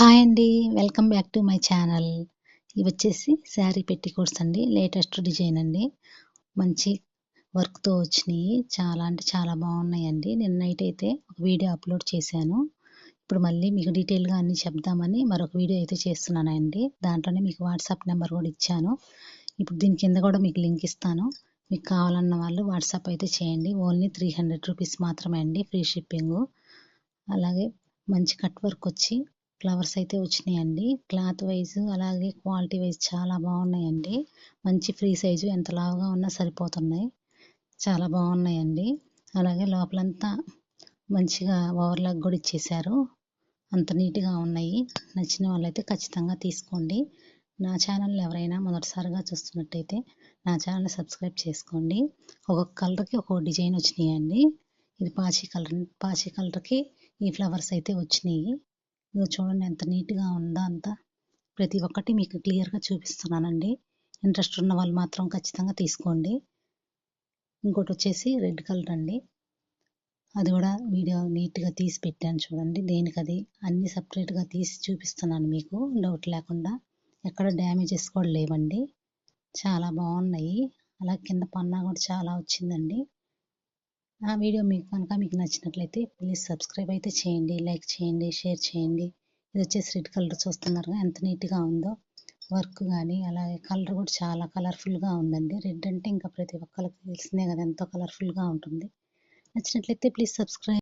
Hi అండి. Welcome back to my channel. ఇవి వచ్చేసి శారీ పెట్టికోట్స్ అండి. లేటెస్ట్ డిజైన్ అండి. మంచి వర్క్తో వచ్చినాయి. చాలా అంటే చాలా బాగున్నాయండి. నిన్న నైట్ అయితే ఒక వీడియో అప్లోడ్ చేశాను. ఇప్పుడు మళ్ళీ మీకు డీటెయిల్గా అన్ని చెప్దామని మరొక వీడియో అయితే చేస్తున్నానండి. దాంట్లోనే మీకు వాట్సాప్ నెంబర్ కూడా ఇచ్చాను. ఇప్పుడు దీని కింద కూడా మీకు లింక్ ఇస్తాను. మీకు కావాలన్న వాళ్ళు వాట్సాప్ అయితే చేయండి. ఓన్లీ త్రీ హండ్రెడ్ రూపీస్ మాత్రమే అండి. Free shipping. అలాగే మంచి కట్ వర్క్ వచ్చి ఫ్లవర్స్ అయితే వచ్చినాయండి. క్లాత్ వైజ్ అలాగే క్వాలిటీ వైజ్ చాలా బాగున్నాయండి. మంచి ఫ్రీ సైజు ఎంత లావుగా ఉన్నా సరిపోతున్నాయి. చాలా బాగున్నాయండి. అలాగే లోపలంతా మంచిగా ఓవర్లాక్ కూడా ఇచ్చేసారు అంత నీట్గా ఉన్నాయి. నచ్చిన వాళ్ళైతే ఖచ్చితంగా తీసుకోండి. నా ఛానల్ ఎవరైనా మొదటిసారిగా చూస్తున్నట్టయితే నా ఛానల్ సబ్స్క్రైబ్ చేసుకోండి. ఒక్కొక్క కలర్కి ఒక్కొక్క డిజైన్ వచ్చినాయండి. ఇది పాచి కలర్ పాచి కలర్కి ఈ ఫ్లవర్స్ అయితే వచ్చినాయి. ఇదిగో చూడండి ఎంత నీట్గా ఉందో అంతా. ప్రతి ఒక్కటి మీకు క్లియర్గా చూపిస్తున్నానండి. ఇంట్రెస్ట్ ఉన్న వాళ్ళు మాత్రం ఖచ్చితంగా తీసుకోండి. ఇంకోటి వచ్చేసి రెడ్ కలర్ అండి. అది కూడా వీడియో నీట్గా తీసి పెట్టాను చూడండి. దేనికి అది? అన్ని సపరేట్గా తీసి చూపిస్తున్నాను మీకు. డౌట్ లేకుండా. ఎక్కడ డ్యామేజెస్ కూడా లేవండి. చాలా బాగున్నాయి. అలా కింద పన్నా కూడా చాలా వచ్చిందండి. ఆ వీడియో మీకు కనుక మీకు నచ్చినట్లయితే ప్లీజ్ సబ్స్క్రైబ్ అయితే చేయండి లైక్ చేయండి షేర్ చేయండి. ఇది వచ్చేసి రెడ్ కలర్ చూస్తున్నారు ఎంత నీట్గా ఉందో. వర్క్ కానీ అలాగే కలర్ కూడా చాలా కలర్ఫుల్గా ఉందండి. రెడ్ అంటే ఇంకా ప్రతి ఒక్కరికి తెలిసిందే కదా ఎంతో కలర్ఫుల్గా ఉంటుంది. నచ్చినట్లయితే ప్లీజ్ సబ్స్క్రైబ్